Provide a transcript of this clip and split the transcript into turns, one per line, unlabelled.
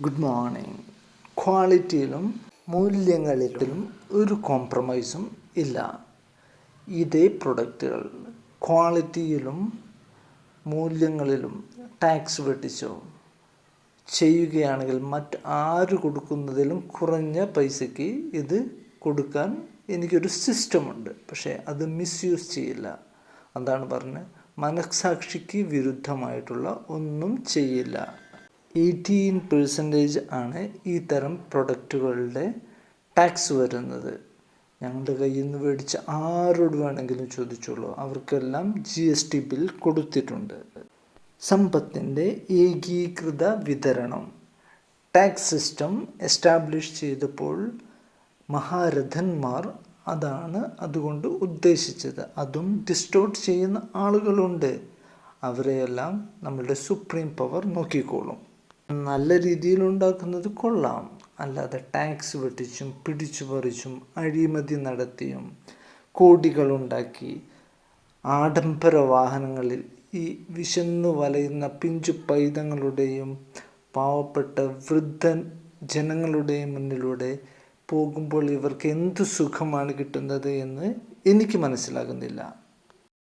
Good morning ക്വാളിറ്റിയിലും മൂല്യങ്ങളിലും ഒരു കോംപ്രമൈസും ഇല്ല. ഇതേ പ്രൊഡക്റ്റുകൾ ക്വാളിറ്റിയിലും മൂല്യങ്ങളിലും ടാക്സ് വെട്ടിച്ചോ? ചെയ്യുകയാണെങ്കിൽ മറ്റ് ആര് കൊടുക്കുന്നതിലും കുറഞ്ഞ പൈസയ്ക്ക് ഇത് കൊടുക്കാൻ എനിക്കൊരു സിസ്റ്റമുണ്ട് പക്ഷേ അത് മിസ്യൂസ് ചെയ്യില്ല. അതാണ് പറഞ്ഞത് മനസ്സാക്ഷിക്ക് വിരുദ്ധമായിട്ടുള്ള ഒന്നും ചെയ്യില്ല. എയ്റ്റീൻ പെർസെന്റേജ് ആണ് ഈ തരം പ്രൊഡക്റ്റുകളുടെ ടാക്സ് വരുന്നത്. ഞങ്ങളുടെ കയ്യിൽ നിന്ന് മേടിച്ച ആരോട് വേണമെങ്കിലും ചോദിച്ചോളൂ. അവർക്കെല്ലാം ജി എസ് ടി ബിൽ കൊടുത്തിട്ടുണ്ട്. സമ്പത്തിന്റെ ഏകീകൃത വിതരണം. ടാക്സ് സിസ്റ്റം എസ്റ്റാബ്ലിഷ് ചെയ്തപ്പോൾ മഹാരഥന്മാർ അതാണ് അതുകൊണ്ട് ഉദ്ദേശിച്ചത്. അതും ഡിസ്റ്റോർട്ട് ചെയ്യുന്ന ആളുകളുണ്ട്. അവരെയെല്ലാം നമ്മളുടെ സുപ്രീം പവർ നോക്കിക്കോളും. നല്ല രീതിയിൽ ഉണ്ടാക്കുന്നത് കൊള്ളാം. അല്ലാതെ ടാക്സ് വെട്ടിച്ചും പിടിച്ചു പറിച്ചും അഴിമതി നടത്തിയും കോടികളുണ്ടാക്കി ആഡംബര വാഹനങ്ങളിൽ ഈ വിശന്നു വലയുന്ന പിഞ്ചു പൈതങ്ങളുടെയും പാവപ്പെട്ട വൃദ്ധൻ ജനങ്ങളുടെയും മുന്നിലൂടെ പോകുമ്പോൾ ഇവർക്ക് എന്ത് സുഖമാണ് കിട്ടുന്നത് എന്ന് എനിക്ക് മനസ്സിലാകുന്നില്ല.